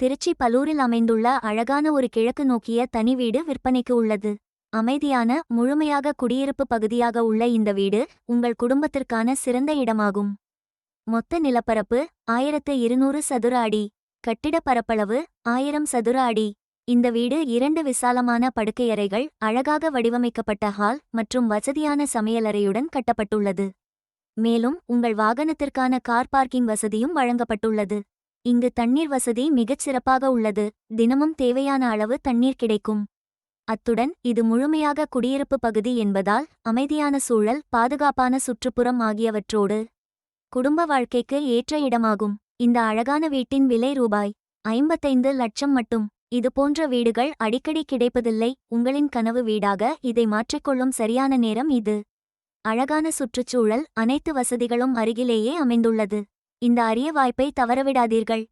திருச்சி பலூரில் அமைந்துள்ள அழகான ஒரு கிழக்கு நோக்கிய தனி வீடு விற்பனைக்கு உள்ளது. அமைதியான முழுமையாக குடியிருப்பு பகுதியாக உள்ள இந்த வீடு உங்கள் குடும்பத்திற்கான சிறந்த இடமாகும். மொத்த நிலப்பரப்பு ஆயிரத்து இருநூறு சதுர அடி. கட்டிட பரப்பளவு ஆயிரம் சதுர அடி. இந்த வீடு இரண்டு விசாலமான படுக்கையறைகள் அழகாக வடிவமைக்கப்பட்ட ஹால் மற்றும் வசதியான சமையலறையுடன் கட்டப்பட்டுள்ளது. மேலும் உங்கள் வாகனத்திற்கான கார் பார்க்கிங் வசதியும் வழங்கப்பட்டுள்ளது. இங்கு தண்ணீர் வசதி மிகச் சிறப்பாக உள்ளது. தினமும் தேவையான அளவு தண்ணீர் கிடைக்கும். அத்துடன் இது முழுமையாக குடியிருப்பு பகுதி என்பதால் அமைதியான சூழல் பாதுகாப்பான சுற்றுப்புறம் ஆகியவற்றோடு குடும்ப வாழ்க்கைக்கு ஏற்ற இடமாகும். இந்த அழகான வீட்டின் விலை ரூபாய் ஐம்பத்தைந்து லட்சம் மட்டும். இதுபோன்ற வீடுகள் அடிக்கடி கிடைப்பதில்லை. உங்களின் கனவு வீடாக இதை மாற்றிக்கொள்ளும் சரியான நேரம் இது. அழகான சுற்றுச்சூழல் அனைத்து வசதிகளும் அருகிலேயே அமைந்துள்ளது. இந்த அரிய வாய்ப்பை தவறவிடாதீர்கள்.